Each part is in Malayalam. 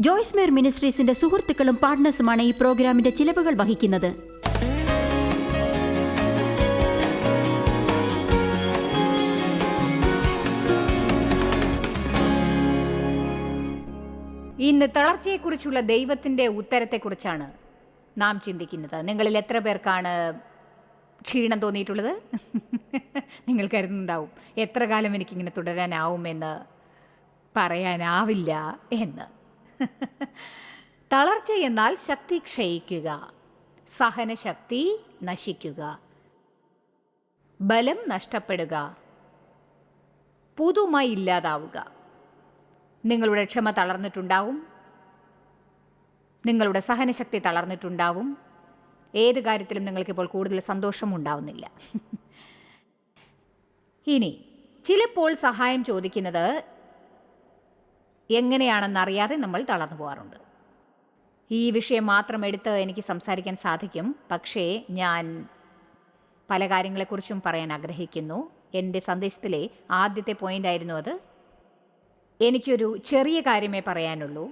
ജോയ്സ് മേർ മിനിസ്ട്രീസിന്റെ സുഹൃത്തുക്കളും പാർട്ട്നേഴ്സുമാണ് ഈ പ്രോഗ്രാമിന്റെ ചിലവുകൾ വഹിക്കുന്നത്. ഇന്ന് തളർച്ചയെക്കുറിച്ചുള്ള ദൈവത്തിന്റെ ഉത്തരത്തെക്കുറിച്ചാണ് നാം ചിന്തിക്കുന്നത്. നിങ്ങളിൽ എത്ര പേർക്കാണ് ക്ഷീണം തോന്നിയിട്ടുള്ളത്? നിങ്ങൾ കരുതുന്നുണ്ടാവും. എത്ര കാലം എനിക്കിങ്ങനെ തുടരാനാവുമെന്ന് പറയാനാവില്ല എന്ന്. തളർച്ച എന്നാൽ ശക്തി ക്ഷയിക്കുക. സഹനശക്തി നശിക്കുക. ബലം നഷ്ടപ്പെടുക. പുതുമ ഇല്ലാതാവുക. നിങ്ങളുടെ ക്ഷമ തളർന്നിട്ടുണ്ടാവും. നിങ്ങളുടെ സഹനശക്തി തളർന്നിട്ടുണ്ടാവും. ഏത് കാര്യത്തിലും നിങ്ങൾക്കിപ്പോൾ കൂടുതൽ സന്തോഷം ഉണ്ടാവുന്നില്ല. ഇനി ചിലപ്പോൾ സഹായം ചോദിക്കുന്നത് എങ്ങനെയാണെന്നറിയാതെ നമ്മൾ തളർന്നു പോകാറുണ്ട്. ഈ വിഷയം മാത്രം എടുത്ത് എനിക്ക് സംസാരിക്കാൻ സാധിക്കും. പക്ഷേ ഞാൻ പല കാര്യങ്ങളെക്കുറിച്ചും പറയാൻ ആഗ്രഹിക്കുന്നു. എന്റെ സന്ദേശത്തിലെ ആദ്യത്തെ പോയിന്റ് ആയിരുന്നു അത്. എനിക്കൊരു ചെറിയ കാര്യമേ പറയാനുള്ളൂ.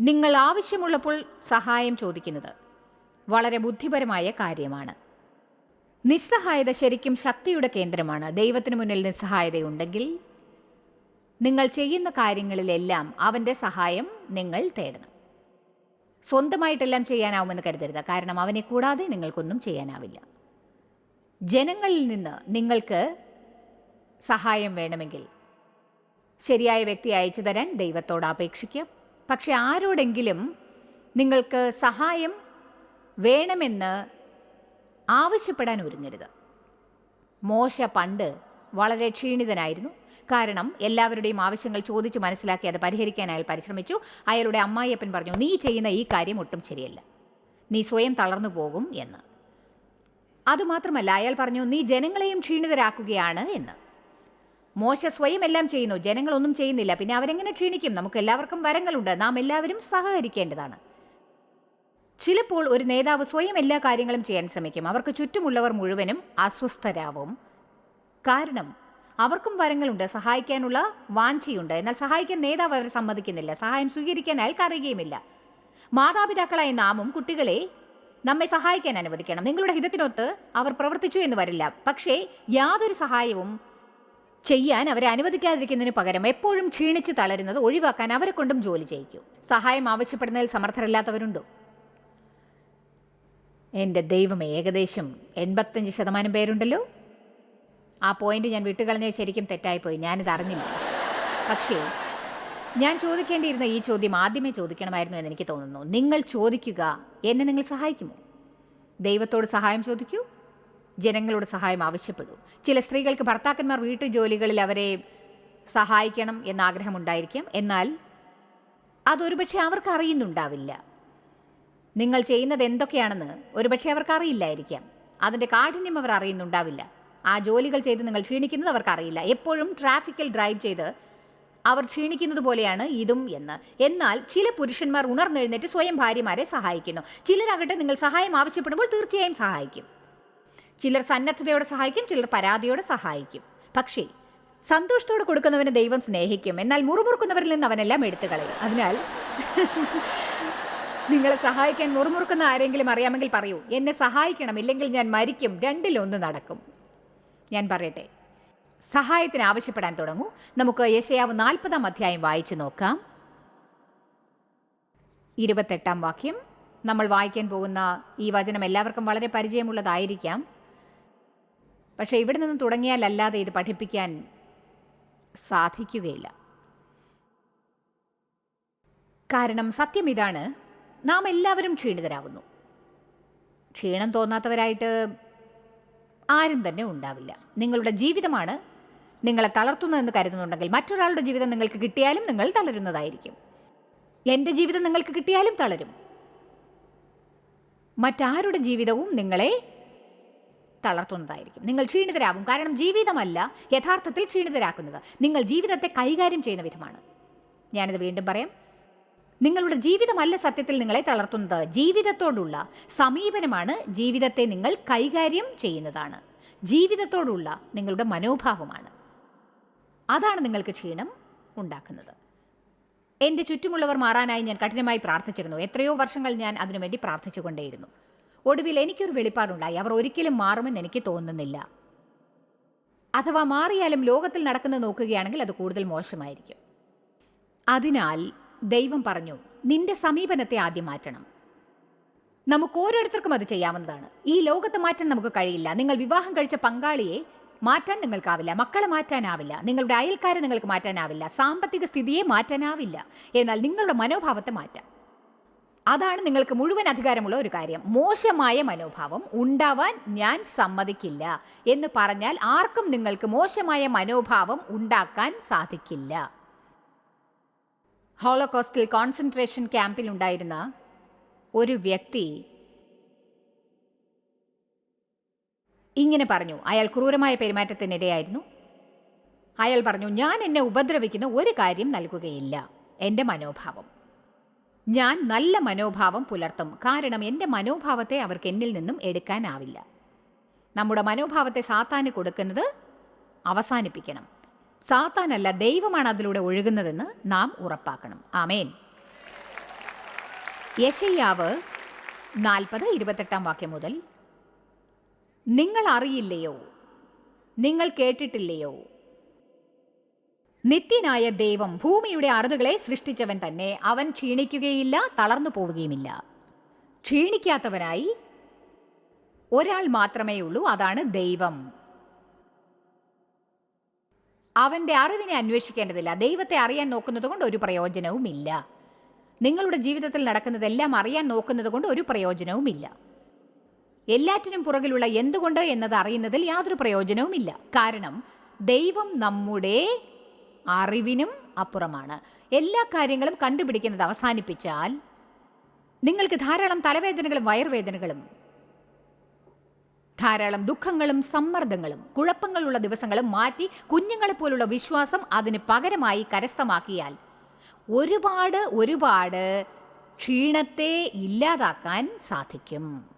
നിങ്ങൾ ആവശ്യമുള്ളപ്പോൾ സഹായം ചോദിക്കുന്നത് വളരെ ബുദ്ധിപരമായ കാര്യമാണ്. നിസ്സഹായത ശരിക്കും ശക്തിയുടെ കേന്ദ്രമാണ്. ദൈവത്തിന് മുന്നിൽ നിസ്സഹായതയുണ്ടെങ്കിൽ നിങ്ങൾ ചെയ്യുന്ന കാര്യങ്ങളിലെല്ലാം അവന്റെ സഹായം നിങ്ങൾ തേടണം. സ്വന്തമായിട്ടെല്ലാം ചെയ്യാനാവുമെന്ന് കരുതരുത്. കാരണം അവനെ കൂടാതെ നിങ്ങൾക്കൊന്നും ചെയ്യാനാവില്ല. ജനങ്ങളിൽ നിന്ന് നിങ്ങൾക്ക് സഹായം വേണമെങ്കിൽ ശരിയായ വ്യക്തി അയച്ചു തരാൻ ദൈവത്തോട് അപേക്ഷിക്കാം. പക്ഷെ ആരോടെങ്കിലും നിങ്ങൾക്ക് സഹായം വേണമെന്ന് ആവശ്യപ്പെടാൻ ഒരുങ്ങരുത്. മോശ പണ്ട് വളരെ ക്ഷീണിതനായിരുന്നു. കാരണം എല്ലാവരുടെയും ആവശ്യങ്ങൾ ചോദിച്ചു മനസ്സിലാക്കി അത് പരിഹരിക്കാൻ അയാൾ പരിശ്രമിച്ചു. അയാളുടെ അമ്മായിയപ്പൻ പറഞ്ഞു നീ ചെയ്യുന്ന ഈ കാര്യം ഒട്ടും ശരിയല്ല. നീ സ്വയം തളർന്നു പോകും എന്ന്. അതുമാത്രമല്ല അയാൾ പറഞ്ഞു നീ ജനങ്ങളെയും ക്ഷീണിതരാക്കുകയാണ് എന്ന്. മോശ സ്വയം എല്ലാം ചെയ്യുന്നു ജനങ്ങളൊന്നും ചെയ്യുന്നില്ല. പിന്നെ അവരെങ്ങനെ ക്ഷീണിക്കും? നമുക്ക് എല്ലാവർക്കും വരങ്ങളുണ്ട്. നാം എല്ലാവരും സഹകരിക്കേണ്ടതാണ്. ചിലപ്പോൾ ഒരു നേതാവ് സ്വയം എല്ലാ കാര്യങ്ങളും ചെയ്യാൻ ശ്രമിക്കും. അവർക്ക് ചുറ്റുമുള്ളവർ മുഴുവനും അസ്വസ്ഥരാവും. കാരണം അവർക്കും വരങ്ങളുണ്ട്. സഹായിക്കാനുള്ള വാഞ്ചിയുണ്ട്. എന്നാൽ സഹായിക്കാൻ നേതാവ് അവരെ സമ്മതിക്കുന്നില്ല. സഹായം സ്വീകരിക്കാൻ അയാൾക്ക് അറിയുകയുമില്ല മാതാപിതാക്കളായ നാമും കുട്ടികളെ നമ്മെ സഹായിക്കാൻ അനുവദിക്കണം. നിങ്ങളുടെ ഹിതത്തിനൊത്ത് അവർ പ്രവർത്തിച്ചു എന്ന് വരില്ല. പക്ഷേ യാതൊരു സഹായവും ചെയ്യാൻ അവരെ അനുവദിക്കാതിരിക്കുന്നതിന് പകരം എപ്പോഴും ക്ഷീണിച്ച് തളരുന്നത് ഒഴിവാക്കാൻ അവരെ കൊണ്ടും ജോലി ചെയ്യിക്കൂ. സഹായം ആവശ്യപ്പെടുന്നതിൽ സമർത്ഥരല്ലാത്തവരുണ്ടോ? എന്റെ ദൈവം ഏകദേശം എൺപത്തഞ്ച് ശതമാനം പേരുണ്ടല്ലോ. ആ പോയിന്റ് ഞാൻ വിട്ടുകളഞ്ഞത് ശരിക്കും തെറ്റായിപ്പോയി. ഞാനിത് അറിഞ്ഞില്ല. പക്ഷേ ഞാൻ ചോദിക്കേണ്ടിയിരുന്ന ഈ ചോദ്യം ആദ്യമേ ചോദിക്കണമായിരുന്നു എന്ന് എനിക്ക് തോന്നുന്നു. നിങ്ങൾ ചോദിക്കുക എന്നെ നിങ്ങൾ സഹായിക്കുമോ? ദൈവത്തോട് സഹായം ചോദിക്കൂ. ജനങ്ങളോട് സഹായം ആവശ്യപ്പെടൂ. ചില സ്ത്രീകൾക്ക് ഭർത്താക്കന്മാർ വീട്ടു ജോലികളിൽ അവരെ സഹായിക്കണം എന്ന ആഗ്രഹമുണ്ടായിരിക്കും. എന്നാൽ അതൊരുപക്ഷെ അവർക്ക് അറിയുന്നുണ്ടാവില്ല. നിങ്ങൾ ചെയ്യുന്നത് എന്തൊക്കെയാണെന്ന് ഒരുപക്ഷെ അവർക്ക് അറിയില്ലായിരിക്കാം. അതിന്റെ കാഠിന്യം അവർ അറിയുന്നുണ്ടാവില്ല. ആ ജോലികൾ ചെയ്ത് നിങ്ങൾ ക്ഷീണിക്കുന്നത് അവർക്കറിയില്ല. എപ്പോഴും ട്രാഫിക്കിൽ ഡ്രൈവ് ചെയ്ത് അവർ ക്ഷീണിക്കുന്നത് പോലെയാണ് ഇതും എന്ന്. എന്നാൽ ചില പുരുഷന്മാർ ഉണർന്നെഴുന്നേറ്റ് സ്വയം ഭാര്യമാരെ സഹായിക്കുന്നു. ചിലരാകട്ടെ നിങ്ങൾ സഹായം ആവശ്യപ്പെടുമ്പോൾ തീർച്ചയായും സഹായിക്കും. ചിലർ സന്നദ്ധതയോടെ സഹായിക്കും ചിലർ പരാതിയോടെ സഹായിക്കും. പക്ഷേ സന്തോഷത്തോടെ കൊടുക്കുന്നവനെ ദൈവം സ്നേഹിക്കും. എന്നാൽ മുറുമുറുക്കുന്നവരിൽ നിന്ന് അവനെല്ലാം എടുത്തു കളയും. അതിനാൽ നിങ്ങളെ സഹായിക്കാൻ മുറുമുറുക്കുന്ന ആരെങ്കിലും അറിയാമെങ്കിൽ പറയൂ. എന്നെ സഹായിക്കണം ഇല്ലെങ്കിൽ ഞാൻ മരിക്കും. രണ്ടിലൊന്ന് നടക്കും. ഞാൻ പറയട്ടെ. സഹായത്തിന് ആവശ്യപ്പെടാൻ തുടങ്ങൂ. നമുക്ക് യശയാവ് നാൽപ്പതാം അധ്യായം വായിച്ചു നോക്കാം. ഇരുപത്തെട്ടാം വാക്യം. നമ്മൾ വായിക്കാൻ പോകുന്ന ഈ വചനം എല്ലാവർക്കും വളരെ പരിചയമുള്ളതായിരിക്കാം. പക്ഷേ ഇവിടെ നിന്ന് തുടങ്ങിയാലല്ലാതെ ഇത് പഠിപ്പിക്കാൻ സാധിക്കുകയില്ല. കാരണം സത്യം ഇതാണ്. നാം എല്ലാവരും ക്ഷീണിതരാകുന്നു ക്ഷീണം തോന്നാത്തവരായിട്ട് ആരും തന്നെ ഉണ്ടാവില്ല. നിങ്ങളുടെ ജീവിതമാണ് നിങ്ങളെ തളർത്തുന്നതെന്ന് കരുതുന്നുണ്ടെങ്കിൽ മറ്റൊരാളുടെ ജീവിതം നിങ്ങൾക്ക് കിട്ടിയാലും നിങ്ങൾ തളരുന്നതായിരിക്കും. എന്റെ ജീവിതം നിങ്ങൾക്ക് കിട്ടിയാലും തളരും. മറ്റാരുടെ ജീവിതവും നിങ്ങളെ തളർത്തുന്നതായിരിക്കും. നിങ്ങൾ ക്ഷീണിതരാകും. കാരണം ജീവിതമല്ല യഥാർത്ഥത്തിൽ ക്ഷീണിതരാക്കുന്നത്. നിങ്ങൾ ജീവിതത്തെ കൈകാര്യം ചെയ്യുന്ന വിധമാണ്. ഞാനിത് വീണ്ടും പറയാം. നിങ്ങളുടെ ജീവിതമല്ല സത്യത്തിൽ നിങ്ങളെ തളർത്തുന്നത്. ജീവിതത്തോടുള്ള സമീപനമാണ് ജീവിതത്തെ നിങ്ങൾ കൈകാര്യം ചെയ്യുന്നതാണ്. ജീവിതത്തോടുള്ള നിങ്ങളുടെ മനോഭാവമാണ്. അതാണ് നിങ്ങൾക്ക് ക്ഷീണം ഉണ്ടാക്കുന്നത്. എന്റെ ചുറ്റുമുള്ളവർ മാറാനായി ഞാൻ കഠിനമായി പ്രാർത്ഥിച്ചിരുന്നു. എത്രയോ വർഷങ്ങൾ ഞാൻ അതിനുവേണ്ടി പ്രാർത്ഥിച്ചുകൊണ്ടേയിരുന്നു. ഒടുവിൽ എനിക്കൊരു വെളിപ്പാടുണ്ടായി. അവർ ഒരിക്കലും മാറുമെന്ന് എനിക്ക് തോന്നുന്നില്ല. അഥവാ മാറിയാലും ലോകത്തിൽ നടക്കുന്നത് നോക്കുകയാണെങ്കിൽ അത് കൂടുതൽ മോശമായിരിക്കും. അതിനാൽ ദൈവം പറഞ്ഞു നിന്റെ സമീപനത്തെ ആദ്യം മാറ്റണം. നമുക്ക് ഓരോരുത്തർക്കും അത് ചെയ്യാവുന്നതാണ്. ഈ ലോകത്തെ മാറ്റാൻ നമുക്ക് കഴിയില്ല. നിങ്ങൾ വിവാഹം കഴിച്ച പങ്കാളിയെ മാറ്റാൻ നിങ്ങൾക്കാവില്ല മക്കളെ മാറ്റാനാവില്ല നിങ്ങളുടെ അയൽക്കാരെ നിങ്ങൾക്ക് മാറ്റാനാവില്ല സാമ്പത്തിക സ്ഥിതിയെ മാറ്റാനാവില്ല. എന്നാൽ നിങ്ങളുടെ മനോഭാവത്തെ മാറ്റാം. അതാണ് നിങ്ങൾക്ക് മുഴുവൻ അധികാരമുള്ള ഒരു കാര്യം. മോശമായ മനോഭാവം ഉണ്ടാവാൻ ഞാൻ സമ്മതിക്കില്ല എന്ന് പറഞ്ഞാൽ ആർക്കും നിങ്ങൾക്ക് മോശമായ മനോഭാവം ഉണ്ടാക്കാൻ സാധിക്കില്ല. ഹോളോകോസ്റ്റിൽ കോൺസെൻട്രേഷൻ ക്യാമ്പിലുണ്ടായിരുന്ന ഒരു വ്യക്തി ഇങ്ങനെ പറഞ്ഞു. അയാൾ ക്രൂരമായ പെരുമാറ്റത്തിനിടെയായിരുന്നു അയാൾ പറഞ്ഞു ഞാൻ എന്നെ ഉപദ്രവിക്കുന്ന ഒരു കാര്യം നൽകുകയില്ല. എന്റെ മനോഭാവം. ഞാൻ നല്ല മനോഭാവം പുലർത്തും. കാരണം എന്റെ മനോഭാവത്തെ അവർക്ക് എന്നിൽ നിന്നും എടുക്കാനാവില്ല. നമ്മുടെ മനോഭാവത്തെ സാത്താന് കൊടുക്കുന്നത് അവസാനിപ്പിക്കണം. സാത്താനല്ല ദൈവമാണ് അതിലൂടെ ഒഴുകുന്നതെന്ന് നാം ഉറപ്പാക്കണം. ആമേൻ. യശയ്യാവ് നാൽപ്പത് ഇരുപത്തെട്ടാം വാക്യം മുതൽ നിങ്ങൾ അറിയില്ലയോ? നിങ്ങൾ കേട്ടിട്ടില്ലയോ? നിത്യനായ ദൈവം ഭൂമിയുടെ അറുതുകളെ സൃഷ്ടിച്ചവൻ തന്നെ. അവൻ ക്ഷീണിക്കുകയില്ല തളർന്നു പോവുകയുമില്ല. ക്ഷീണിക്കാത്തവനായി ഒരാൾ മാത്രമേ ഉള്ളൂ അതാണ് ദൈവം. അവന്റെ അറിവിനെ അന്വേഷിക്കേണ്ടതില്ല. ദൈവത്തെ അറിയാൻ നോക്കുന്നത് കൊണ്ട് ഒരു പ്രയോജനവുമില്ല. നിങ്ങളുടെ ജീവിതത്തിൽ നടക്കുന്നതെല്ലാം അറിയാൻ നോക്കുന്നത് കൊണ്ട് ഒരു പ്രയോജനവുമില്ല. എല്ലാറ്റിനും പുറകിലുള്ള എന്തുകൊണ്ട് എന്നത് അറിയുന്നതിൽ യാതൊരു പ്രയോജനവുമില്ല. കാരണം ദൈവം നമ്മുടെ അറിവിനും അപ്പുറമാണ്. എല്ലാ കാര്യങ്ങളും കണ്ടുപിടിക്കുന്നത് അവസാനിപ്പിച്ചാൽ നിങ്ങൾക്ക് ധാരാളം തലവേദനകളും വയറുവേദനകളും ധാരാളം ദുഃഖങ്ങളും സമ്മർദ്ദങ്ങളും കുഴപ്പങ്ങളുള്ള ദിവസങ്ങളും മാറ്റി കുഞ്ഞുങ്ങളെപ്പോലുള്ള വിശ്വാസം അതിന് പകരമായി കരസ്ഥമാക്കിയാൽ ഒരുപാട് ഒരുപാട് ക്ഷീണത്തെ ഇല്ലാതാക്കാൻ സാധിക്കും.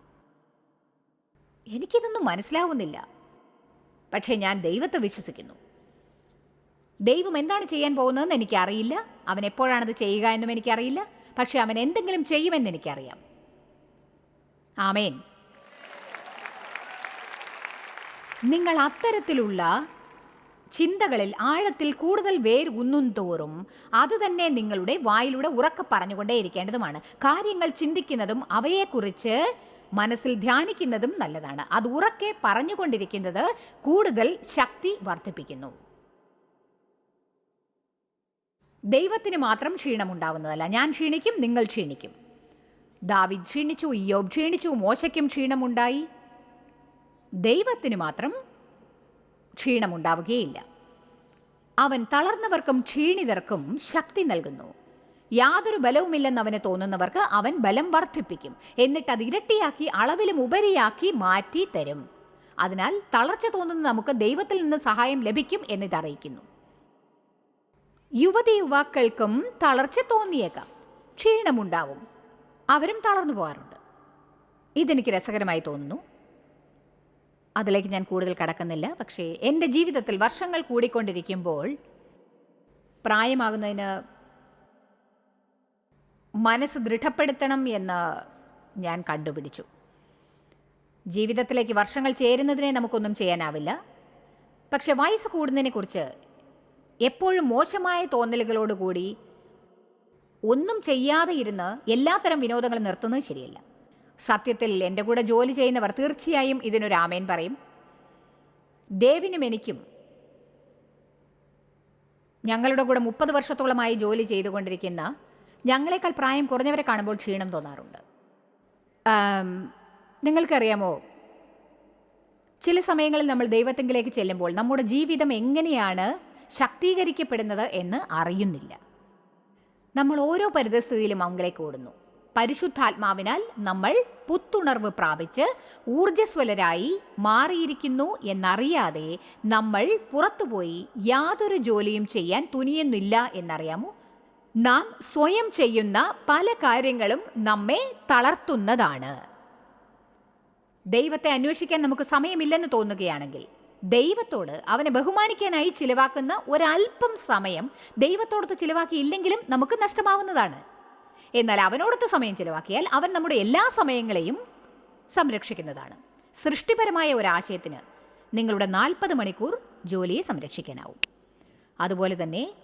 എനിക്കിതൊന്നും മനസ്സിലാവുന്നില്ല. പക്ഷേ ഞാൻ ദൈവത്തെ വിശ്വസിക്കുന്നു. ദൈവം എന്താണ് ചെയ്യാൻ പോകുന്നതെന്ന് എനിക്കറിയില്ല. അവൻ എപ്പോഴാണത് ചെയ്യുക എന്നും എനിക്കറിയില്ല. പക്ഷേ അവൻ എന്തെങ്കിലും ചെയ്യുമെന്ന് എനിക്കറിയാം. ആമേൻ. നിങ്ങൾ അത്തരത്തിലുള്ള ചിന്തകളിൽ ആഴത്തിൽ കൂടുതൽ വേർ ഉന്നും തോറും അത് തന്നെ നിങ്ങളുടെ വായിലൂടെ ഉറക്കെ പറഞ്ഞുകൊണ്ടേയിരിക്കേണ്ടതുമാണ് കാര്യങ്ങൾ ചിന്തിക്കുന്നതും അവയെക്കുറിച്ച് മനസ്സിൽ ധ്യാനിക്കുന്നതും നല്ലതാണ്. അത് ഉറക്കെ പറഞ്ഞുകൊണ്ടിരിക്കുന്നത് കൂടുതൽ ശക്തി വർദ്ധിപ്പിക്കുന്നു. ദൈവത്തിന് മാത്രം ക്ഷീണമുണ്ടാവുന്നതല്ല. ഞാൻ ക്ഷീണിക്കും നിങ്ങൾ ക്ഷീണിക്കും. ദാവിദ് ക്ഷീണിച്ചു ഇയോബ് ക്ഷീണിച്ചു മോശയ്ക്കും ക്ഷീണമുണ്ടായി. ദൈവത്തിന് മാത്രം ക്ഷീണമുണ്ടാവുകയില്ല. അവൻ തളർന്നവർക്കും ക്ഷീണിതർക്കും ശക്തി നൽകുന്നു. യാതൊരു ബലവുമില്ലെന്ന് അവന് തോന്നുന്നവർക്ക് അവൻ ബലം വർദ്ധിപ്പിക്കും. എന്നിട്ട് അത് ഇരട്ടിയാക്കി അളവിലും ഉപരിയാക്കി മാറ്റി തരും. അതിനാൽ തളർച്ച തോന്നുന്ന നമുക്ക് ദൈവത്തിൽ നിന്ന് സഹായം ലഭിക്കും എന്നിത് അറിയിക്കുന്നു യുവതി യുവാക്കൾക്കും തളർച്ച തോന്നിയേക്കാം. ക്ഷീണമുണ്ടാവും. അവരും തളർന്നു പോകാറുണ്ട്. ഇതെനിക്ക് രസകരമായി തോന്നുന്നു. അതിലേക്ക് ഞാൻ കൂടുതൽ കടക്കുന്നില്ല. പക്ഷേ എന്റെ ജീവിതത്തിൽ വർഷങ്ങൾ കൂടിക്കൊണ്ടിരിക്കുമ്പോൾ പ്രായമാകുന്നതിന് മനസ്സ് ദൃഢപ്പെടുത്തണം എന്ന് ഞാൻ കണ്ടുപിടിച്ചു. ജീവിതത്തിലേക്ക് വർഷങ്ങൾ ചേരുന്നതിനെ നമുക്കൊന്നും ചെയ്യാനാവില്ല. പക്ഷെ വയസ്സ് കൂടുന്നതിനെക്കുറിച്ച് എപ്പോഴും മോശമായ തോന്നലുകളോടുകൂടി ഒന്നും ചെയ്യാതെ ഇരുന്ന് എല്ലാത്തരം വിനോദങ്ങളും നിർത്തുന്നത് ശരിയല്ല. സത്യത്തിൽ എന്റെ കൂടെ ജോലി ചെയ്യുന്നവർ തീർച്ചയായും ഇതിനൊരു ആമേൻ പറയും. ദേവിനും എനിക്കും ഞങ്ങളുടെ കൂടെ മുപ്പത് വർഷത്തോളമായി ജോലി ചെയ്തുകൊണ്ടിരിക്കുന്ന ഞങ്ങളെക്കാൾ പ്രായം കുറഞ്ഞവരെ കാണുമ്പോൾ ക്ഷീണം തോന്നാറുണ്ട്. നിങ്ങൾക്കറിയാമോ? ചില സമയങ്ങളിൽ നമ്മൾ ദൈവത്തെങ്കിലേക്ക് ചെല്ലുമ്പോൾ നമ്മുടെ ജീവിതം എങ്ങനെയാണ് ശക്തീകരിക്കപ്പെടുന്നത് എന്ന് അറിയുന്നില്ല. നമ്മൾ ഓരോ പരിതസ്ഥിതിയിലും അവങ്കിലേക്ക് ഓടുന്നു പരിശുദ്ധാത്മാവിനാൽ നമ്മൾ പുത്തുണർവ് പ്രാപിച്ച് ഊർജസ്വലരായി മാറിയിരിക്കുന്നു എന്നറിയാതെ നമ്മൾ പുറത്തുപോയി യാതൊരു ജോലിയും ചെയ്യാൻ തുനിയുന്നില്ല എന്നറിയാമോ? നാം സ്വയം ചെയ്യുന്ന പല കാര്യങ്ങളും നമ്മെ തളർത്തുന്നതാണ്. ദൈവത്തെ അന്വേഷിക്കാൻ നമുക്ക് സമയമില്ലെന്ന് തോന്നുകയാണെങ്കിൽ ദൈവത്തോട് അവനെ ബഹുമാനിക്കാനായി ചിലവാക്കുന്ന ഒരല്പം സമയം ദൈവത്തോടൊത്ത് ചിലവാക്കിയില്ലെങ്കിലും നമുക്ക് നഷ്ടമാവുന്നതാണ്. എന്നാൽ അവനോടൊത്ത് സമയം ചിലവാക്കിയാൽ അവൻ നമ്മുടെ എല്ലാ സമയങ്ങളെയും സംരക്ഷിക്കുന്നതാണ്. സൃഷ്ടിപരമായ ഒരാശയത്തിന് നിങ്ങളുടെ നാൽപ്പത് മണിക്കൂർ ജോലിയെ സംരക്ഷിക്കാനാവും. അതുപോലെ തന്നെ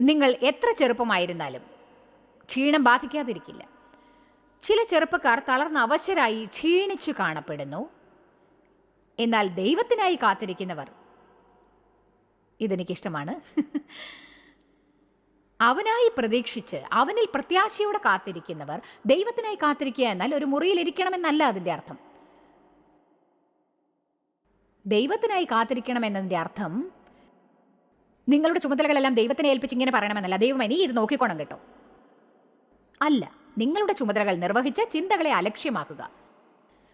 നിങ്ങൾ എത്ര ചെറുപ്പമായിരുന്നാലും ക്ഷീണം ബാധിക്കാതിരിക്കില്ല. ചില ചെറുപ്പക്കാർ തളർന്ന അവശരായി ക്ഷീണിച്ചു കാണപ്പെടുന്നു. എന്നാൽ ദൈവത്തിനായി കാത്തിരിക്കുന്നവർ ഇതെനിക്കിഷ്ടമാണ്. അവനായി പ്രതീക്ഷിച്ച് അവനിൽ പ്രത്യാശയോടെ കാത്തിരിക്കുന്നവർ ദൈവത്തിനായി കാത്തിരിക്കുക എന്നാൽ ഒരു മുറിയിലിരിക്കണമെന്നല്ല അതിന്റെ അർത്ഥം. ദൈവത്തിനായി കാത്തിരിക്കണം എന്നതിന്റെ അർത്ഥം നിങ്ങളുടെ ചുമതലകളെല്ലാം ദൈവത്തിനെ ഏൽപ്പിച്ച് ഇങ്ങനെ പറയണമെന്നല്ല. ദൈവമേ നീ ഇത് നോക്കിക്കോണം കേട്ടോ. അല്ല നിങ്ങളുടെ ചുമതലകൾ നിർവഹിച്ച് ചിന്തകളെ അലക്ഷ്യമാക്കുക.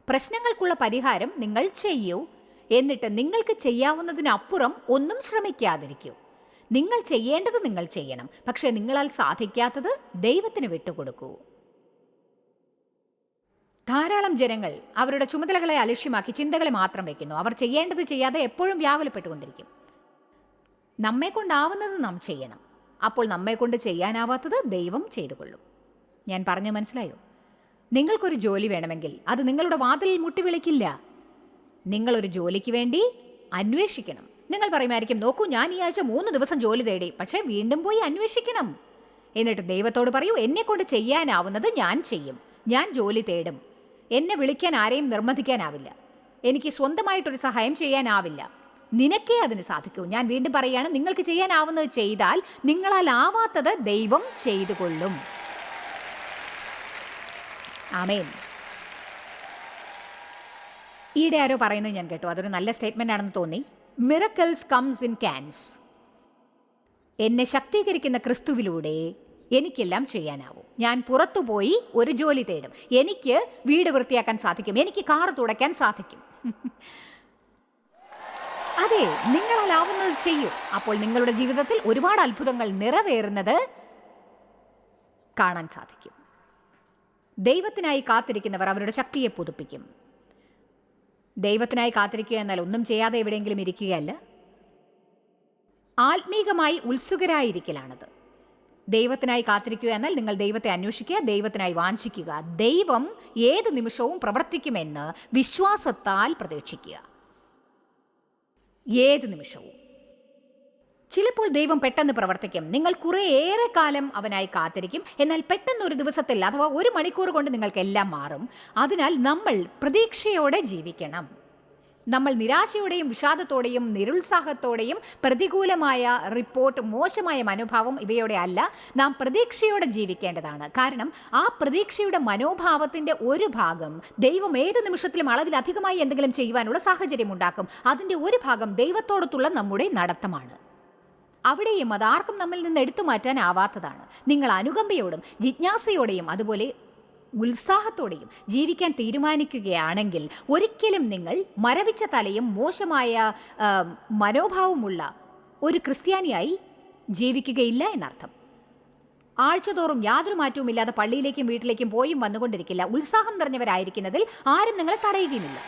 പ്രശ്നങ്ങൾക്കുള്ള പരിഹാരം നിങ്ങൾ ചെയ്യൂ. എന്നിട്ട് നിങ്ങൾക്ക് ചെയ്യാവുന്നതിനപ്പുറം ഒന്നും ശ്രമിക്കാതിരിക്കൂ. നിങ്ങൾ ചെയ്യേണ്ടത് നിങ്ങൾ ചെയ്യണം. പക്ഷേ നിങ്ങളാൽ സാധിക്കാത്തത് ദൈവത്തിന് വിട്ടുകൊടുക്കൂ. ധാരാളം ജനങ്ങൾ അവരുടെ ചുമതലകളെ അലക്ഷ്യമാക്കി ചിന്തകളെ മാത്രം വയ്ക്കുന്നു അവർ ചെയ്യേണ്ടത് ചെയ്യാതെ എപ്പോഴും വ്യാകുലപ്പെട്ടുകൊണ്ടിരിക്കും. നമ്മെ കൊണ്ടാവുന്നത് നാം ചെയ്യണം. അപ്പോൾ നമ്മെ കൊണ്ട് ചെയ്യാനാവാത്തത് ദൈവം ചെയ്തുകൊള്ളും. ഞാൻ പറഞ്ഞു മനസ്സിലായോ? നിങ്ങൾക്കൊരു ജോലി വേണമെങ്കിൽ അത് നിങ്ങളുടെ വാതിലിൽ മുട്ടിവിളിക്കില്ല. നിങ്ങളൊരു ജോലിക്ക് വേണ്ടി അന്വേഷിക്കണം. നിങ്ങൾ പറയുമായിരിക്കും നോക്കൂ ഞാൻ ഈ ആഴ്ച മൂന്ന് ദിവസം ജോലി തേടി പക്ഷേ വീണ്ടും പോയി അന്വേഷിക്കണം. എന്നിട്ട് ദൈവത്തോട് പറയൂ എന്നെ കൊണ്ട് ചെയ്യാനാവുന്നത് ഞാൻ ചെയ്യും ഞാൻ ജോലി തേടും. എന്നെ വിളിക്കാൻ ആരെയും നിർബന്ധിക്കാനാവില്ല. എനിക്ക് സ്വന്തമായിട്ടൊരു സഹായം ചെയ്യാനാവില്ല. നിനക്കേ അതിന് സാധിക്കൂ. ഞാൻ വീണ്ടും പറയുകയാണ് നിങ്ങൾക്ക് ചെയ്യാനാവുന്നത് ചെയ്താൽ നിങ്ങളാൽ ആവാത്തത് ദൈവം ചെയ്തു കൊള്ളും ആമേൻ. ഈയിടെ ആരോ പറയുന്നത് ഞാൻ കേട്ടു. അതൊരു നല്ല സ്റ്റേറ്റ്മെന്റ് ആണെന്ന് തോന്നി. മിറക്കിൾസ് കംസ് ഇൻ ക്യാൻസ് എന്നെ ശക്തീകരിക്കുന്ന ക്രിസ്തുവിലൂടെ എനിക്കെല്ലാം ചെയ്യാനാവും. ഞാൻ പുറത്തുപോയി ഒരു ജോലി തേടും. എനിക്ക് വീട് വൃത്തിയാക്കാൻ സാധിക്കും. എനിക്ക് കാർ തുടയ്ക്കാൻ സാധിക്കും. അതെ നിങ്ങളാവുന്നത് ചെയ്യൂ. അപ്പോൾ നിങ്ങളുടെ ജീവിതത്തിൽ ഒരുപാട് അത്ഭുതങ്ങൾ നിറവേറുന്നത് കാണാൻ സാധിക്കും. ദൈവത്തിനായി കാത്തിരിക്കുന്നവർ അവരുടെ ശക്തിയെ പുതുപ്പിക്കും. ദൈവത്തിനായി കാത്തിരിക്കുക എന്നാൽ ഒന്നും ചെയ്യാതെ എവിടെയെങ്കിലും ഇരിക്കുകയല്ല. ആത്മീകമായി ഉത്സുകരായിരിക്കലാണത്. ദൈവത്തിനായി കാത്തിരിക്കുക എന്നാൽ നിങ്ങൾ ദൈവത്തെ അന്വേഷിക്കുക ദൈവത്തിനായി വാഞ്ചിക്കുക. ദൈവം ഏത് നിമിഷവും പ്രവർത്തിക്കുമെന്ന് വിശ്വാസത്താൽ പ്രതീക്ഷിക്കുക. ഏത് നിമിഷവും. ചിലപ്പോൾ ദൈവം പെട്ടെന്ന് പ്രവർത്തിക്കും. നിങ്ങൾ കുറേയേറെ കാലം അവനായി കാത്തിരിക്കും. എന്നാൽ പെട്ടെന്ന് ഒരു ദിവസത്തിൽ അഥവാ ഒരു മണിക്കൂർ കൊണ്ട് നിങ്ങൾക്കെല്ലാം മാറും. അതിനാൽ നമ്മൾ പ്രതീക്ഷയോടെ ജീവിക്കണം. നമ്മൾ നിരാശയോടെയും വിഷാദത്തോടെയും നിരുത്സാഹത്തോടെയും പ്രതികൂലമായ റിപ്പോർട്ട് മോശമായ മനോഭാവം ഇവയോടെ അല്ല നാം പ്രതീക്ഷയോടെ ജീവിക്കേണ്ടതാണ്. കാരണം ആ പ്രതീക്ഷയുടെ മനോഭാവത്തിന്റെ ഒരു ഭാഗം ദൈവം ഏത് നിമിഷത്തിലും അളവിലധികമായി എന്തെങ്കിലും ചെയ്യുവാനുള്ള സാഹചര്യം ഉണ്ടാക്കും. അതിന്റെ ഒരു ഭാഗം ദൈവത്തോടത്തുള്ള നമ്മുടെ നടത്തമാണ്. അവിടെയും അതാർക്കും നമ്മിൽ നിന്ന് എടുത്തു മാറ്റാനാവാത്തതാണ്. നിങ്ങൾ അനുകമ്പയോടും ജിജ്ഞാസയോടെയും അതുപോലെ ഉത്സാഹത്തോടെയും ജീവിക്കാൻ തീരുമാനിക്കുകയാണെങ്കിൽ ഒരിക്കലും നിങ്ങൾ മരവിച്ച തലയും മോശമായ മനോഭാവമുള്ള ഒരു ക്രിസ്ത്യാനിയായി ജീവിക്കുകയില്ല എന്നർത്ഥം. ആഴ്ചതോറും യാതൊരു മാറ്റവും ഇല്ലാതെ പള്ളിയിലേക്കും വീട്ടിലേക്കും പോയും വന്നുകൊണ്ടിരിക്കില്ല. ഉത്സാഹം നിറഞ്ഞവരായിരിക്കുന്നതിൽ ആരും നിങ്ങളെ തടയുകയുമില്ല.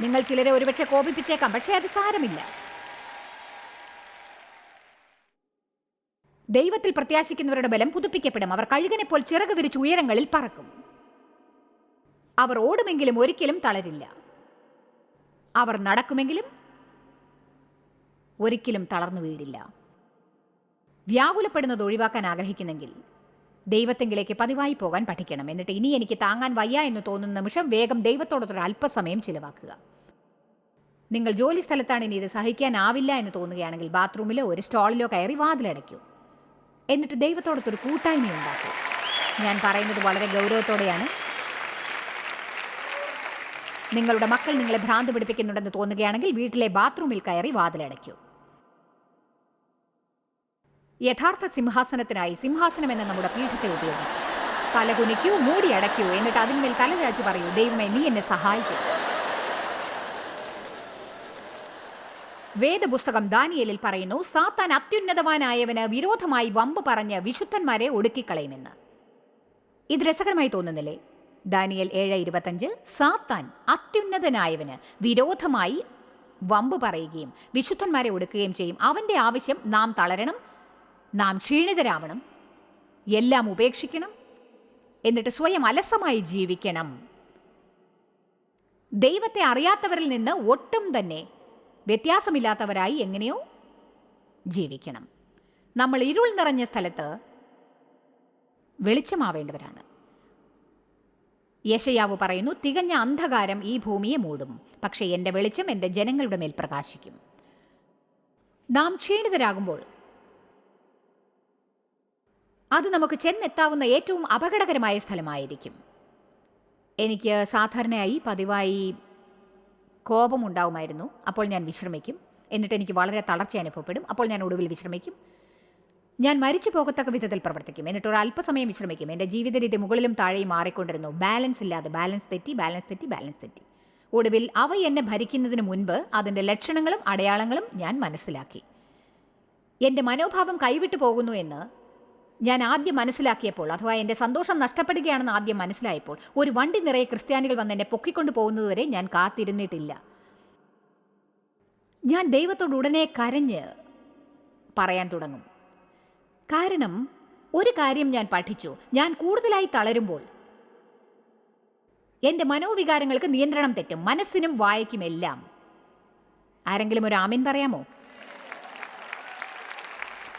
നിങ്ങൾ ചിലരെ ഒരുപക്ഷെ കോപിപ്പിച്ചേക്കാം പക്ഷേ അത് സാരമില്ല. ദൈവത്തിൽ പ്രത്യാശിക്കുന്നവരുടെ ബലം പുതുപ്പിക്കപ്പെടും. അവർ കഴുകനെ പോൽ ചിറക് വിരിച്ച് ഉയരങ്ങളിൽ പറക്കും. അവർ ഓടുമെങ്കിലും ഒരിക്കലും തളരില്ല. അവർ നടക്കുമെങ്കിലും ഒരിക്കലും തളർന്നു വീഴില്ല. വ്യാകുലപ്പെടുന്നത് ഒഴിവാക്കാൻ ആഗ്രഹിക്കുന്നെങ്കിൽ ദൈവത്തെങ്കിലേക്ക് പതിവായി പോകാൻ പഠിക്കണം. എന്നിട്ട് ഇനി എനിക്ക് താങ്ങാൻ വയ്യ എന്ന് തോന്നുന്ന നിമിഷം വേഗം ദൈവത്തോടൊത്തൊരു അല്പസമയം ചിലവാക്കുക. നിങ്ങൾ ജോലി സ്ഥലത്താണ് ഇനി ഇത് സഹിക്കാനാവില്ല എന്ന് തോന്നുകയാണെങ്കിൽ ബാത്റൂമിലോ ഒരു സ്റ്റാളിലോ കയറി വാതിലടയ്ക്കൂ. എന്നിട്ട് ദൈവത്തോടൊത്തൊരു കൂട്ടായ്മ ഉണ്ടാക്കൂ. ഞാൻ പറയുന്നത് വളരെ ഗൗരവത്തോടെയാണ്. നിങ്ങളുടെ മക്കൾ നിങ്ങളെ ഭ്രാന്ത് പിടിപ്പിക്കുന്നുണ്ടെന്ന് തോന്നുകയാണെങ്കിൽ വീട്ടിലെ ബാത്റൂമിൽ കയറി വാതിലടയ്ക്കൂ. യഥാർത്ഥ സിംഹാസനത്തിനായി സിംഹാസനം എന്ന നമ്മുടെ പീഠത്തെ ഉപയോഗിക്കും. തല കുനിക്കൂ മൂടി അടയ്ക്കൂ എന്നിട്ട് അതിന്മേൽ തലരാജ് പറയൂ ദൈവമേ നീ എന്നെ സഹായിക്കും. വേദപുസ്തകം ദാനിയലിൽ പറയുന്നു സാത്താൻ അത്യുന്നതവാനായവന് വിരോധമായി വമ്പ് പറഞ്ഞ് വിശുദ്ധന്മാരെ ഒടുക്കിക്കളയുമെന്ന്. ഇത് രസകരമായി തോന്നുന്നില്ലേ? ദാനിയൽ ഏഴ് ഇരുപത്തഞ്ച് സാത്താൻ അത്യുന്നതനായവന് വിരോധമായി വമ്പ് പറയുകയും വിശുദ്ധന്മാരെ ഒടുക്കുകയും ചെയ്യും. അവന്റെ ആവശ്യം നാം തളരണം നാം ക്ഷീണിതരാവണം എല്ലാം ഉപേക്ഷിക്കണം എന്നിട്ട് സ്വയം അലസമായി ജീവിക്കണം. ദൈവത്തെ അറിയാത്തവരിൽ നിന്ന് ഒട്ടും തന്നെ വ്യത്യാസമില്ലാത്തവരായി എങ്ങനെയോ ജീവിക്കണം. നമ്മൾ ഇരുൾ നിറഞ്ഞ സ്ഥലത്ത് വെളിച്ചമാവേണ്ടവരാണ്. യശയാവ് പറയുന്നു തികഞ്ഞ അന്ധകാരം ഈ ഭൂമിയെ മൂടും പക്ഷേ എന്റെ വെളിച്ചം എന്റെ ജനങ്ങളുടെ മേൽ പ്രകാശിക്കും. നാം ക്ഷീണിതരാകുമ്പോൾ അത് നമുക്ക് ചെന്നെത്താവുന്ന ഏറ്റവും അപകടകരമായ സ്ഥലമായിരിക്കും. എനിക്ക് സാധാരണയായി പതിവായി കോപമുണ്ടാവുമായിരുന്നു. അപ്പോൾ ഞാൻ വിശ്രമിക്കും. എന്നിട്ട് എനിക്ക് വളരെ തളർച്ച അനുഭവപ്പെടും. അപ്പോൾ ഞാൻ ഒടുവിൽ വിശ്രമിക്കും. ഞാൻ മരിച്ചു പോകത്തക്ക വിധത്തിൽ പ്രവർത്തിക്കും. എന്നിട്ട് ഒരു അല്പസമയം വിശ്രമിക്കും. എന്റെ ജീവിത രീതി മുകളിലും താഴെയും മാറിക്കൊണ്ടിരുന്നു. ബാലൻസ് ഇല്ലാതെ ബാലൻസ് തെറ്റി ബാലൻസ് തെറ്റി ബാലൻസ് തെറ്റി. ഒടുവിൽ അവ എന്നെ ഭരിക്കുന്നതിന് മുൻപ് അതിന്റെ ലക്ഷണങ്ങളും അടയാളങ്ങളും ഞാൻ മനസ്സിലാക്കി. എന്റെ മനോഭാവം കൈവിട്ടു പോകുന്നു എന്ന് ഞാൻ ആദ്യം മനസ്സിലാക്കിയപ്പോൾ അഥവാ എന്റെ സന്തോഷം നഷ്ടപ്പെടുകയാണെന്ന് ആദ്യം മനസ്സിലായപ്പോൾ ഒരു വണ്ടി നിറയെ ക്രിസ്ത്യാനികൾ വന്ന് എന്നെ പൊക്കിക്കൊണ്ടു പോകുന്നതുവരെ ഞാൻ കാത്തിരുന്നിട്ടില്ല. ഞാൻ ദൈവത്തോട് ഉടനെ കരഞ്ഞ് പറയാൻ തുടങ്ങും. കാരണം ഒരു കാര്യം ഞാൻ പഠിച്ചു. ഞാൻ കൂടുതലായി തളരുമ്പോൾ എന്റെ മനോവികാരങ്ങൾക്ക് നിയന്ത്രണം തെറ്റും മനസ്സിനും വായയ്ക്കും എല്ലാം. ആരെങ്കിലും ഒരു ആമീൻ പറയാമോ?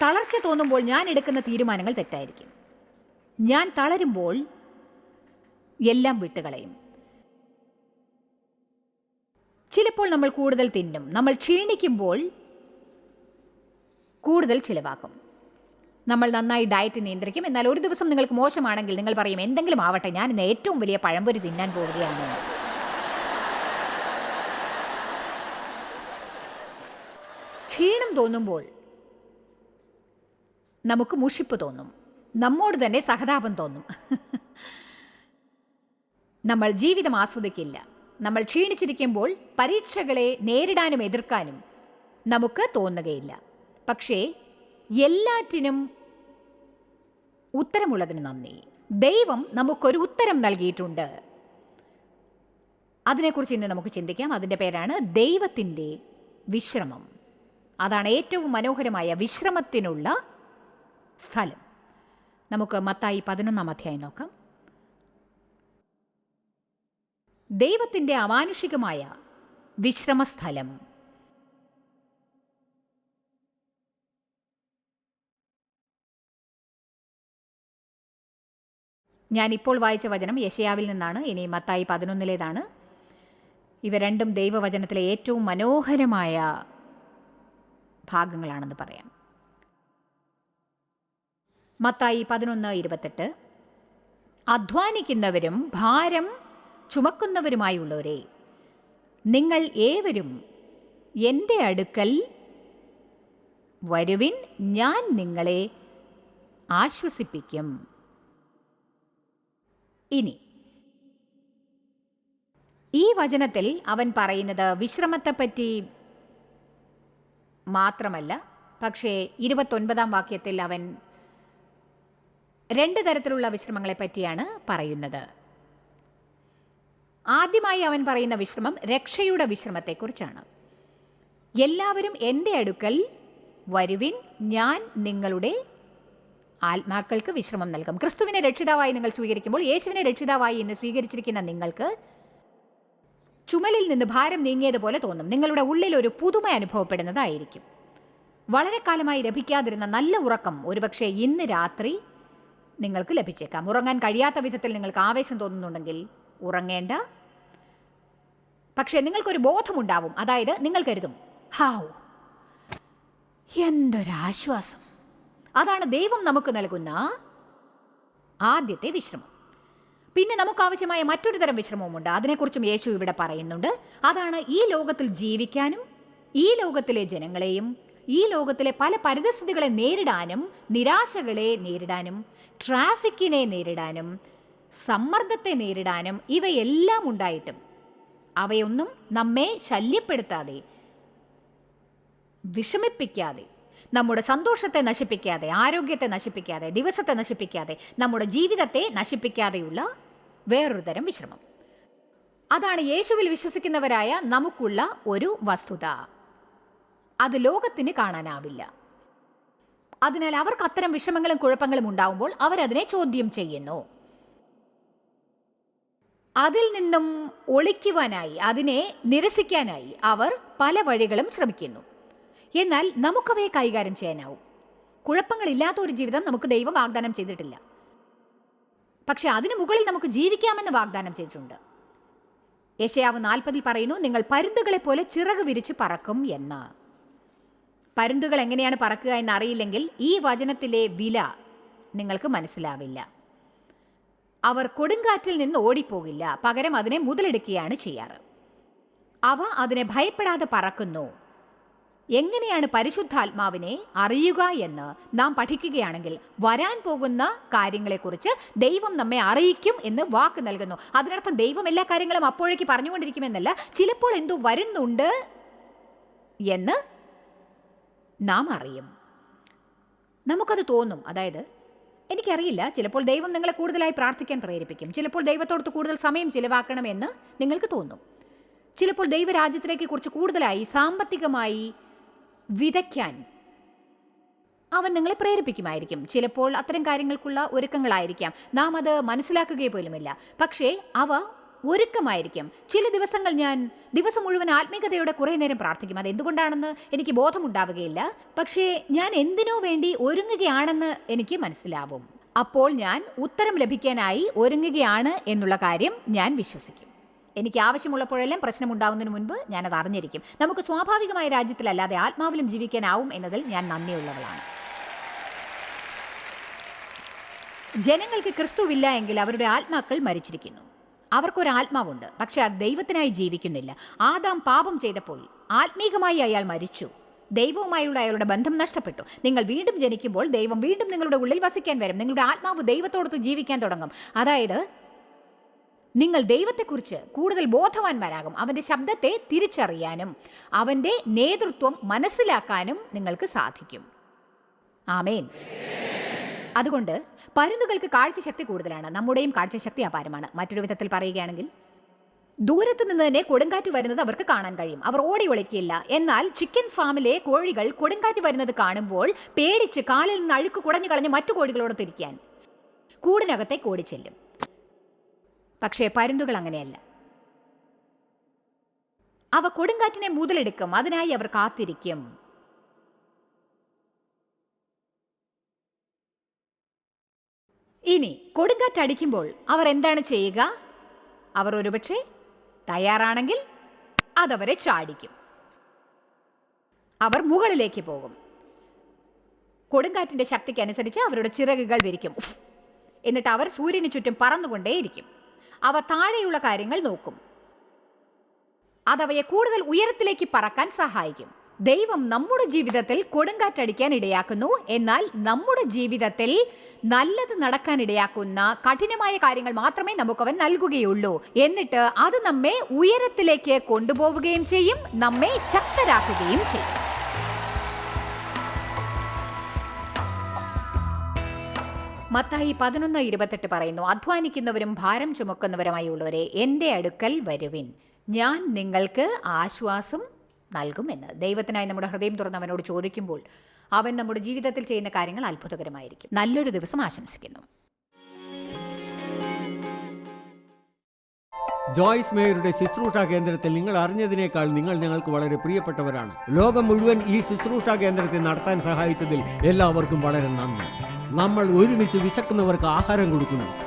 തളർച്ച തോന്നുമ്പോൾ ഞാൻ എടുക്കുന്ന തീരുമാനങ്ങൾ തെറ്റായിരിക്കും. ഞാൻ തളരുമ്പോൾ എല്ലാം വിട്ടുകളയും. ചിലപ്പോൾ നമ്മൾ കൂടുതൽ തിന്നും. നമ്മൾ ക്ഷീണിക്കുമ്പോൾ കൂടുതൽ ചിലവാക്കും. നമ്മൾ നന്നായി ഡയറ്റ് നിയന്ത്രിക്കും. എന്നാൽ ഒരു ദിവസം നിങ്ങൾക്ക് മോശമാണെങ്കിൽ നിങ്ങൾ പറയും എന്തെങ്കിലും ആവട്ടെ ഞാൻ ഇന്ന് ഏറ്റവും വലിയ പഴംപൊരി തിന്നാൻ പോവുകയാണ്. ക്ഷീണം തോന്നുമ്പോൾ നമുക്ക് മുഷിപ്പ് തോന്നും. നമ്മോട് തന്നെ സഹതാപം തോന്നും. നമ്മൾ ജീവിതം ആസ്വദിക്കില്ല. നമ്മൾ ക്ഷീണിച്ചിരിക്കുമ്പോൾ പരീക്ഷകളെ നേരിടാനും എതിർക്കാനും നമുക്ക് തോന്നുകയില്ല. പക്ഷേ എല്ലാറ്റിനും ഉത്തരമുള്ളതിന് നന്ദി. ദൈവം നമുക്കൊരു ഉത്തരം നൽകിയിട്ടുണ്ട്. അതിനെക്കുറിച്ച് ഇന്ന് നമുക്ക് ചിന്തിക്കാം. അതിന്റെ പേരാണ് ദൈവത്തിന്റെ വിശ്രമം. അതാണ് ഏറ്റവും മനോഹരമായ വിശ്രമത്തിനുള്ള സ്ഥലം. നമുക്ക് മത്തായി പതിനൊന്നാം അധ്യായം നോക്കാം. ദൈവത്തിന്റെ അമാനുഷികമായ വിശ്രമസ്ഥലം. ഞാൻ ഇപ്പോൾ വായിച്ച വചനം യശയാവിൽ നിന്നാണ്. ഇനി മത്തായി പതിനൊന്നിലേതാണ്. ഇവ രണ്ടും ദൈവവചനത്തിലെ ഏറ്റവും മനോഹരമായ ഭാഗങ്ങളാണെന്ന് പറയാം. മത്തായി പതിനൊന്ന് ഇരുപത്തെട്ട്. അധ്വാനിക്കുന്നവരും ഭാരം ചുമക്കുന്നവരുമായുള്ളവരെ നിങ്ങൾ ഏവരും എന്റെ അടുക്കൽ വരുവിൻ ഞാൻ നിങ്ങളെ ആശ്വസിപ്പിക്കും. ഇനി ഈ വചനത്തിൽ അവൻ പറയുന്നത് വിശ്രമത്തെപ്പറ്റി മാത്രമല്ല പക്ഷേ ഇരുപത്തൊൻപതാം വാക്യത്തിൽ അവൻ രണ്ട് തരത്തിലുള്ള വിശ്രമങ്ങളെ പറ്റിയാണ് പറയുന്നത്. ആദ്യമായി അവൻ പറയുന്ന വിശ്രമം രക്ഷയുടെ വിശ്രമത്തെക്കുറിച്ചാണ്. എല്ലാവരും എന്റെ അടുക്കൽ വരുവിൻ ഞാൻ നിങ്ങളുടെ ആത്മാക്കൾക്ക് വിശ്രമം നൽകും. ക്രിസ്തുവിനെ രക്ഷിതാവായി നിങ്ങൾ സ്വീകരിക്കുമ്പോൾ യേശുവിനെ രക്ഷിതാവായി എന്ന് സ്വീകരിച്ചിരിക്കുന്ന നിങ്ങൾക്ക് ചുമലിൽ നിന്ന് ഭാരം നീങ്ങിയതുപോലെ തോന്നും. നിങ്ങളുടെ ഉള്ളിൽ ഒരു പുതുമ അനുഭവപ്പെടുന്നതായിരിക്കും. വളരെ കാലമായി ലഭിക്കാതിരുന്ന നല്ല ഉറക്കം ഒരുപക്ഷെ ഇന്ന് രാത്രി നിങ്ങൾക്ക് ലഭിച്ചേക്കാം. ഉറങ്ങാൻ കഴിയാത്ത വിധത്തിൽ നിങ്ങൾക്ക് ആവേശം തോന്നുന്നുണ്ടെങ്കിൽ ഉറങ്ങേണ്ട. പക്ഷേ നിങ്ങൾക്കൊരു ബോധമുണ്ടാവും. അതായത് നിങ്ങൾ കരുതും ഹാവ് എന്തൊരാശ്വാസം. അതാണ് ദൈവം നമുക്ക് നൽകുന്ന ആദ്യത്തെ വിശ്രമം. പിന്നെ നമുക്ക് ആവശ്യമായ മറ്റൊരു തരം വിശ്രമവുമുണ്ട്. അതിനെക്കുറിച്ചും യേശു ഇവിടെ പറയുന്നുണ്ട്. അതാണ് ഈ ലോകത്തിൽ ജീവിക്കാനും ഈ ലോകത്തിലെ ജനങ്ങളെയും ഈ ലോകത്തിലെ പല പരിതസ്ഥിതികളെ നേരിടാനും നിരാശകളെ നേരിടാനും ട്രാഫിക്കിനെ നേരിടാനും സമ്മർദ്ദത്തെ നേരിടാനും ഇവയെല്ലാം ഉണ്ടായിട്ടും. അവയൊന്നും നമ്മെ ശല്യപ്പെടുത്താതെ വിഷമിപ്പിക്കാതെ നമ്മുടെ സന്തോഷത്തെ നശിപ്പിക്കാതെ ആരോഗ്യത്തെ നശിപ്പിക്കാതെ ദിവസത്തെ നശിപ്പിക്കാതെ നമ്മുടെ ജീവിതത്തെ നശിപ്പിക്കാതെയുള്ള വേറൊരു തരം വിശ്രമം. അതാണ് യേശുവിൽ വിശ്വസിക്കുന്നവരായ നമുക്കുള്ള ഒരു വസ്തുത. അത് ലോകത്തിന് കാണാനാവില്ല. അതിനാൽ അവർക്ക് അത്തരം വിഷമങ്ങളും കുഴപ്പങ്ങളും ഉണ്ടാവുമ്പോൾ അവരതിനെ ചോദ്യം ചെയ്യുന്നു. അതിൽ നിന്നും ഒളിക്കുവാനായി അതിനെ നിരസിക്കാനായി അവർ പല വഴികളും ശ്രമിക്കുന്നു. എന്നാൽ നമുക്കവയെ കൈകാര്യം ചെയ്യാനാവും. കുഴപ്പങ്ങളില്ലാത്ത ഒരു ജീവിതം നമുക്ക് ദൈവം വാഗ്ദാനം ചെയ്തിട്ടില്ല. പക്ഷെ അതിനു മുകളിൽ നമുക്ക് ജീവിക്കാമെന്ന് വാഗ്ദാനം ചെയ്തിട്ടുണ്ട്. യശയാവ് നാൽപ്പതിൽ പറയുന്നു നിങ്ങൾ പരുന്തുകളെ പോലെ ചിറക് വിരിച്ച് പറക്കും എന്ന്. പരുന്തുകൾ എങ്ങനെയാണ് പറക്കുക എന്നറിയില്ലെങ്കിൽ ഈ വചനത്തിലെ വില നിങ്ങൾക്ക് മനസ്സിലാവില്ല. അവർ കൊടുങ്കാറ്റിൽ നിന്ന് ഓടിപ്പോകില്ല. പകരം അതിനെ മുതലെടുക്കുകയാണ് ചെയ്യാറ്. അവ അതിനെ ഭയപ്പെടാതെ പറക്കുന്നു. എങ്ങനെയാണ് പരിശുദ്ധാത്മാവിനെ അറിയുക എന്ന് നാം പഠിക്കുകയാണെങ്കിൽ വരാൻ പോകുന്ന കാര്യങ്ങളെക്കുറിച്ച് ദൈവം നമ്മെ അറിയിക്കും എന്ന് വാക്ക് നൽകുന്നു. അതിനർത്ഥം ദൈവം എല്ലാ കാര്യങ്ങളും അപ്പോഴേക്ക് പറഞ്ഞുകൊണ്ടിരിക്കുമെന്നല്ല ചിലപ്പോൾ എന്തോ വരുന്നുണ്ട് എന്ന് നാം അറിയും നമുക്കത് തോന്നും. അതായത് എനിക്കറിയില്ല ചിലപ്പോൾ ദൈവം നിങ്ങളെ കൂടുതലായി പ്രാർത്ഥിക്കാൻ പ്രേരിപ്പിക്കും. ചിലപ്പോൾ ദൈവത്തോടത്ത് കൂടുതൽ സമയം ചിലവാക്കണമെന്ന് നിങ്ങൾക്ക് തോന്നും. ചിലപ്പോൾ ദൈവരാജ്യത്തിലേക്ക് കുറിച്ച് കൂടുതലായി സാമ്പത്തികമായി വിതയ്ക്കാൻ അവൻ നിങ്ങളെ പ്രേരിപ്പിക്കുമായിരിക്കും. ചിലപ്പോൾ അത്തരം കാര്യങ്ങൾക്കുള്ള ഒരുക്കങ്ങളായിരിക്കാം. നാം അത് മനസ്സിലാക്കുകയെ പോലുമില്ല പക്ഷേ അവ ഒരുക്കമായിരിക്കും. ചില ദിവസങ്ങൾ ഞാൻ ദിവസം മുഴുവൻ ആത്മീകതയോടെ കുറേ നേരം പ്രാർത്ഥിക്കും. അത് എന്തുകൊണ്ടാണെന്ന് എനിക്ക് ബോധമുണ്ടാവുകയില്ല. പക്ഷേ ഞാൻ എന്തിനോ വേണ്ടി ഒരുങ്ങുകയാണെന്ന് എനിക്ക് മനസ്സിലാവും. അപ്പോൾ ഞാൻ ഉത്തരം ലഭിക്കാനായി ഒരുങ്ങുകയാണ് എന്നുള്ള കാര്യം ഞാൻ വിശ്വസിക്കും. എനിക്ക് ആവശ്യമുള്ളപ്പോഴെല്ലാം പ്രശ്നമുണ്ടാകുന്നതിന് മുൻപ് ഞാനത് അറിഞ്ഞിരിക്കും. നമുക്ക് സ്വാഭാവികമായ രാജ്യത്തിലല്ലാതെ ആത്മാവിലും ജീവിക്കാനാവും എന്നതിൽ ഞാൻ നന്ദിയുള്ളവളാണ്. ജനങ്ങൾക്ക് ക്രിസ്തുവില്ല എങ്കിൽ അവരുടെ ആത്മാക്കൾ മരിച്ചിരിക്കുന്നു. അവർക്കൊരു ആത്മാവുണ്ട് പക്ഷെ അത് ദൈവത്തിനായി ജീവിക്കുന്നില്ല. ആദാം പാപം ചെയ്തപ്പോൾ ആത്മീകമായി അയാൾ മരിച്ചു. ദൈവവുമായുള്ള അയാളുടെ ബന്ധം നഷ്ടപ്പെട്ടു. നിങ്ങൾ വീണ്ടും ജനിക്കുമ്പോൾ ദൈവം വീണ്ടും നിങ്ങളുടെ ഉള്ളിൽ വസിക്കാൻ വരും. നിങ്ങളുടെ ആത്മാവ് ദൈവത്തോടൊത്ത് ജീവിക്കാൻ തുടങ്ങും. അതായത് നിങ്ങൾ ദൈവത്തെക്കുറിച്ച് കൂടുതൽ ബോധവാന്മാരാകും. അവന്റെ ശബ്ദത്തെ തിരിച്ചറിയാനും അവന്റെ നേതൃത്വം മനസ്സിലാക്കാനും നിങ്ങൾക്ക് സാധിക്കും. ആമേൻ. അതുകൊണ്ട് പരുന്നുകൾക്ക് കാഴ്ചശക്തി കൂടുതലാണ്. നമ്മുടെയും കാഴ്ചശക്തി അപാരമാണ്. മറ്റൊരു വിധത്തിൽ പറയുകയാണെങ്കിൽ ദൂരത്ത് നിന്ന് തന്നെ കൊടുങ്കാറ്റ് വരുന്നത് അവർക്ക് കാണാൻ കഴിയും. അവർ ഓടി ഒളിക്കില്ല. എന്നാൽ ചിക്കൻ ഫാമിലെ കോഴികൾ കൊടുങ്കാറ്റ് വരുന്നത് കാണുമ്പോൾ പേടിച്ച് കാലിൽ നിന്ന് അഴുക്ക് കുടഞ്ഞു കളഞ്ഞ് മറ്റു കോഴികളോട് തിരിക്കാൻ കൂടിനകത്തെ കോടി ചെല്ലും. പക്ഷേ പരുന്തുകൾ അങ്ങനെയല്ല. അവ കൊടുങ്കാറ്റിനെ മുതലെടുക്കും. അതിനായി അവർ കാത്തിരിക്കും. ഇനി കൊടുങ്കാറ്റ് അടിക്കുമ്പോൾ അവർ എന്താണ് ചെയ്യുക? അവർ ഒരുപക്ഷെ തയ്യാറാണെങ്കിൽ അതവരെ ചാടിക്കും. അവർ മുകളിലേക്ക് പോകും. കൊടുങ്കാറ്റിന്റെ ശക്തിക്ക് അനുസരിച്ച് അവരുടെ ചിറകുകൾ വിരിക്കും. എന്നിട്ട് അവർ സൂര്യന് ചുറ്റും പറന്നുകൊണ്ടേയിരിക്കും. അവ താഴെയുള്ള കാര്യങ്ങൾ നോക്കും. അതവയെ കൂടുതൽ ഉയരത്തിലേക്ക് പറക്കാൻ സഹായിക്കും. ദൈവം നമ്മുടെ ജീവിതത്തിൽ കൊടുങ്കാറ്റടിക്കാൻ ഇടയാക്കുന്നു. എന്നാൽ നമ്മുടെ ജീവിതത്തിൽ നല്ലത് നടക്കാൻ ഇടയാക്കുന്ന കഠിനമായ കാര്യങ്ങൾ മാത്രമേ നമുക്ക് അവൻ നൽകുകയുള്ളൂ. എന്നിട്ട് അത് നമ്മെ ഉയരത്തിലേക്ക് കൊണ്ടുപോവുകയും ചെയ്യും നമ്മെ ശക്തരാക്കുകയും ചെയ്യും. മത്തായി പതിനൊന്ന് ഇരുപത്തെട്ട് പറയുന്നു അധ്വാനിക്കുന്നവരും ഭാരം ചുമക്കുന്നവരുമായി ഉള്ളവരെ എന്റെ അടുക്കൽ വരുവിൻ. ഞാൻ നിങ്ങൾക്ക് ആശ്വാസം നൽകുമെന്ന് ദൈവത്തിനായി നമ്മുടെ ഹൃദയം തുറന്ന് അവനോട് ചോദിക്കുമ്പോൾ അവൻ നമ്മുടെ ജീവിതത്തിൽ ചെയ്യുന്ന കാര്യങ്ങൾ അത്ഭുതകരമായിരിക്കും. നല്ലൊരു ദിവസം ആശംസിക്കുന്നു. ജോയ്സ് മേയറുടെ ശുശ്രൂഷ കേന്ദ്രത്തിൽ നിങ്ങൾ അറിഞ്ഞതിനേക്കാൾ നിങ്ങൾ ഞങ്ങൾക്ക് വളരെ പ്രിയപ്പെട്ടവരാണ്. ലോകം മുഴുവൻ ഈ ശുശ്രൂഷ കേന്ദ്രത്തെ നടത്താൻ സഹായിച്ചതിൽ എല്ലാവർക്കും വളരെ നന്ദി. നമ്മൾ ഒരുമിച്ച് വിശക്കുന്നവർക്ക് ആഹാരം കൊടുക്കുന്നു.